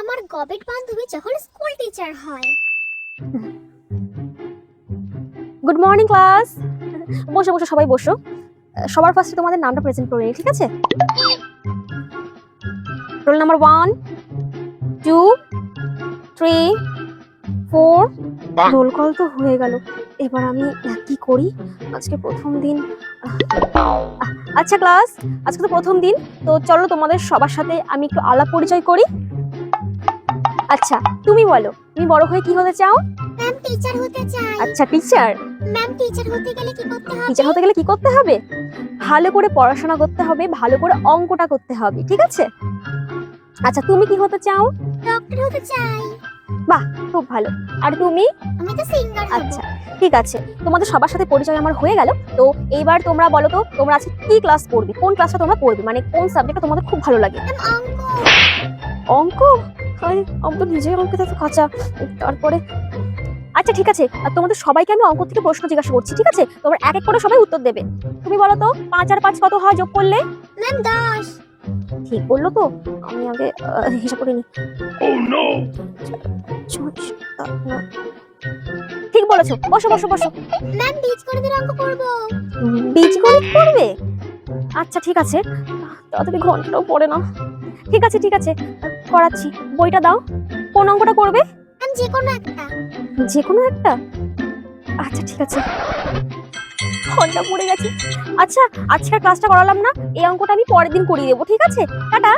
আমার গবেট বান্ধবী যখন স্কুল টিচার হয়। গুড মর্নিং ক্লাস বসো বসো সবাই বসো। সবার ফার্স্টে তোমাদের নামটা প্রেজেন্ট করে নিই ঠিক আছে? Roll number one two three four roll call তো হয়ে গেল। এবার আমি কি করি? আজকে প্রথম দিন আচ্ছা ক্লাস আজকে তো প্রথম দিন। তো চলো তোমাদের সবার সাথে আমি একটু আলাপ পরিচয় করি। আচ্ছা তুমি বলো তুমি বড় হয়ে কি হতে চাও? ম্যাম টিচার হতে চাই। আচ্ছা টিচার ম্যাম টিচার হতে গেলে কি করতে হবে? টিচার হতে গেলে কি করতে হবে? ভালো করে পড়াশোনা করতে হবে ভালো করে অঙ্কটা করতে হবে ঠিক আছে? আচ্ছা তুমি কি হতে চাও? ডক্টর হতে চাই। বাহ খুব ভালো। আর তুমি? আমি তো সিঙ্গার আচ্ছা ঠিক আছে। তোমাদের সবার সাথে পরিচয় আমার হয়ে গেল। তো এইবার তোমরা বলো তো তোমরা আজকে কি ক্লাস পড়বে? কোন ক্লাসটা তোমরা পড়বে? মানে কোন সাবজেক্টটা তোমাদের খুব ভালো লাগে? অঙ্ক। অঙ্ক? আমি তো নিজেই অঙ্কতে তো কাঁচা তারপরে আচ্ছা ঠিক আছে। আর তোমাদের সবাইকে আমি অঙ্ক থেকে প্রশ্ন জিজ্ঞাসা করছি ঠিক আছে? তোমরা এক এক করে সবাই উত্তর দেবে। তুমি বলো তো পাঁচ আর পাঁচ কত হয় যোগ করলে? ম্যাম দশ। ঠিক বলল তো? আমি আগে হিসাব করে নি ঠিক বলেছ। বসো বসো বসো। ম্যাম বীজগণিতের অঙ্ক করব। বীজগণিত করবে? আচ্ছা ঠিক আছে। তাড়াতাড়ি ঘন্টাটাও পড়ে না ঠিক আছে ঠিক আছে। করাচ্ছি বইটা দাও। কোন অঙ্কটা করবে যে কোনো একটা। যে কোনো একটা? আচ্ছা ঠিক আছে। ঘণ্টা পড়ে গেছে। আচ্ছা আজকের ক্লাসটা করালাম না। এই অঙ্কটা আমি পরের দিন করিয়ে দেবো ঠিক আছে? টাটা।